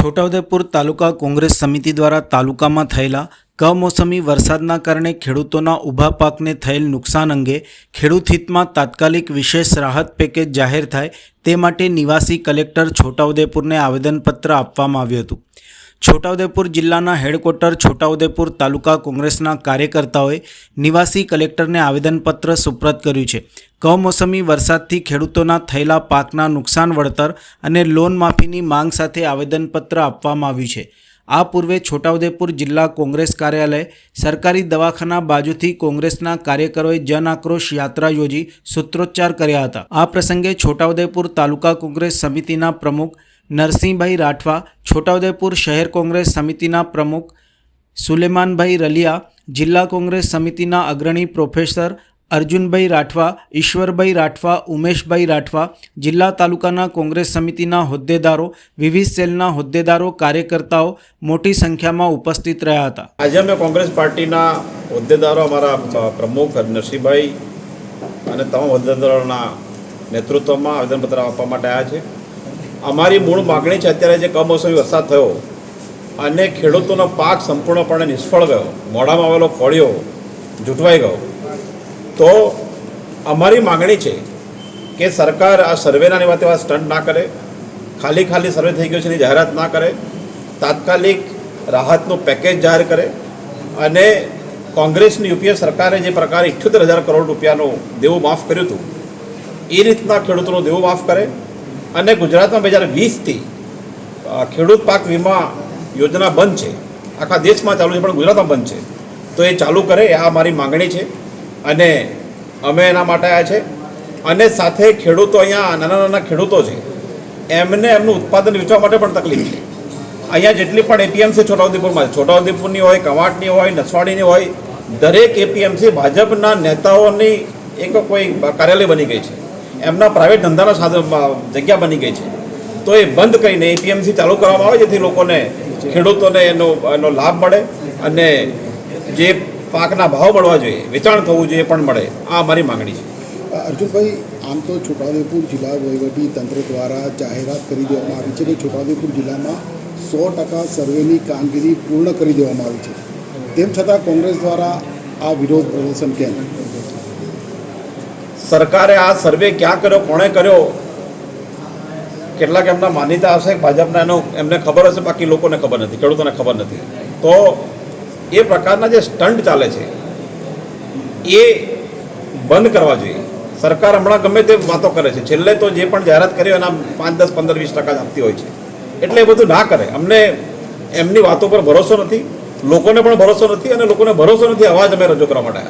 છોટાઉદેપુર તાલુકા કોંગ્રેસ સમિતિ દ્વારા તાલુકામાં થયેલા કમોસમી વરસાદના કારણે ખેડૂતોના ઊભા પાકને થયેલ નુકસાન અંગે ખેડૂત હિતમાં તાત્કાલિક વિશેષ રાહત પેકેજ જાહેર થાય તે માટે નિવાસી કલેક્ટર છોટાઉદેપુરને આવેદનપત્ર આપવામાં આવ્યું હતું. છોટાઉદેપુર જિલ્લાના હેડક્વાર્ટર છોટાઉદેપુર તાલુકા કોંગ્રેસના કાર્યકર્તાઓએ નિવાસી કલેક્ટરને આવેદનપત્ર સુપ્રત કર્યું છે. કમોસમી વરસાદથી ખેડૂતોના થયેલા પાકના નુકસાન વળતર અને લોન માફીની માંગ સાથે આવેદનપત્ર આપવામાં આવ્યું છે. આ પૂર્વે છોટાઉદેપુર જિલ્લા કોંગ્રેસ કાર્યાલય સરકારી દવાખાના બાજુથી કોંગ્રેસના કાર્યકરોએ જન આક્રોશ યાત્રા યોજી સૂત્રોચ્ચાર કર્યા હતા. આ પ્રસંગે છોટાઉદેપુર તાલુકા કોંગ્રેસ સમિતિના પ્રમુખ નરસિંહભાઈ રાઠવા, છોટાઉદેપુર શહેર કોંગ્રેસ સમિતિના પ્રમુખ સુલેમાનભાઈ રલિયા, જિલ્લા કોંગ્રેસ સમિતિના અગ્રણી પ્રોફેસર અર્જુનભાઈ રાઠવા, ઈશ્વરભાઈ રાઠવા, ઉમેશભાઈ રાઠવા, જિલ્લા તાલુકાના કોંગ્રેસ સમિતિના હોદ્દેદારો, વિવિધ સેલના હોદ્દેદારો, કાર્યકર્તાઓ મોટી સંખ્યામાં ઉપસ્થિત રહ્યા હતા. આજે અમે કોંગ્રેસ પાર્ટીના હોદ્દેદારો અમારા પ્રમુખ નરસિંહભાઈ અને તમામ હોદ્દેદારોના નેતૃત્વમાં આવેદનપત્ર આપવા માટે આવ્યા છે. અમારી મૂળ માગણી છે અત્યારે જે કમોસમી વરસાદ થયો, અને ખેડૂતોનો પાક સંપૂર્ણપણે નિષ્ફળ ગયો, મોઢામાં આવેલો ફળિયો જૂઠવાઈ ગયો. તો અમારી માગણી છે કે સરકાર આ સર્વેના એવા તેવા સ્ટન્ટ ના કરે, ખાલી ખાલી સર્વે થઈ ગયો છે, એની જાહેરાત ના કરે, તાત્કાલિક રાહતનું પેકેજ જાહેર કરે, અને કોંગ્રેસની યુપીએ સરકારે જે પ્રકારે ઇઠ્યોતેર હજાર કરોડ રૂપિયાનું દેવું માફ કર્યું હતું, એ રીતના ખેડૂતોનું દેવું માફ કરે અને ગુજરાતમાં બે હજાર વીસથી ખેડૂત પાક વીમા યોજના બંધ છે. આખા દેશમાં ચાલુ છે, પણ ગુજરાતમાં બંધ છે. તો એ ચાલુ કરે આ મારી માગણી છે. અને અમે એના માટે આવ્યા છે. અને સાથે ખેડૂતો અહીંયા, નાના નાના ખેડૂતો છે, એમને એમનું ઉત્પાદન વેચવા માટે પણ તકલીફ છે. અહીંયા જેટલી પણ એપીએમસી છોટાઉદેપુરમાં છોટાઉદેપુરની હોય, કવાંટની હોય, નસવાડીની હોય, દરેક એપીએમસી ભાજપના નેતાઓની એક કોઈ કાર્યાલય બની ગઈ છે. એમના પ્રાઇવેટ ધંધાના સાધન જગ્યા બની ગઈ છે. તો એ બંધ કરીને એપીએમસી ચાલુ કરવામાં આવે જેથી લોકોને ખેડૂતોને એનો એનો લાભ મળે અને જે પાકના ભાવ મળવા જોઈએ, વેચાણ થવું જોઈએ પણ મળે. આ અમારી માંગણી છે. અર્જુનભાઈ, આમ તો છોટાઉદેપુર જિલ્લા વહીવટી તંત્ર દ્વારા જાહેરાત કરી દેવામાં આવી છે કે છોટાઉદેપુર જિલ્લામાં સો ટકા સર્વેની કામગીરી પૂર્ણ કરી દેવામાં આવી છે. તેમ છતાં કોંગ્રેસ દ્વારા આ વિરોધ પ્રદર્શન કેમ? સરકારે આ સર્વે ક્યાં કર્યો, કોણે કર્યો? કેટલાક એમના માન્યતા હશે, ભાજપના એનો એમને ખબર હશે, બાકી લોકોને ખબર નથી, ખેડૂતોને ખબર નથી. તો એ પ્રકારના જે સ્ટન્ટ ચાલે છે, એ બંધ કરવા જોઈએ. સરકાર હમણાં ગમે તે વાતો કરે છે. છેલ્લે તો જે પણ જાહેરાત કરી એના પાંચ, દસ, પંદર, વીસ ટકા જ આપતી હોય છે. એટલે એ બધું ના કરે. અમને એમની વાતો પર ભરોસો નથી, લોકોને પણ ભરોસો નથી અને લોકોને ભરોસો નથી, અવાજ અમે રજૂ કરવા માટે.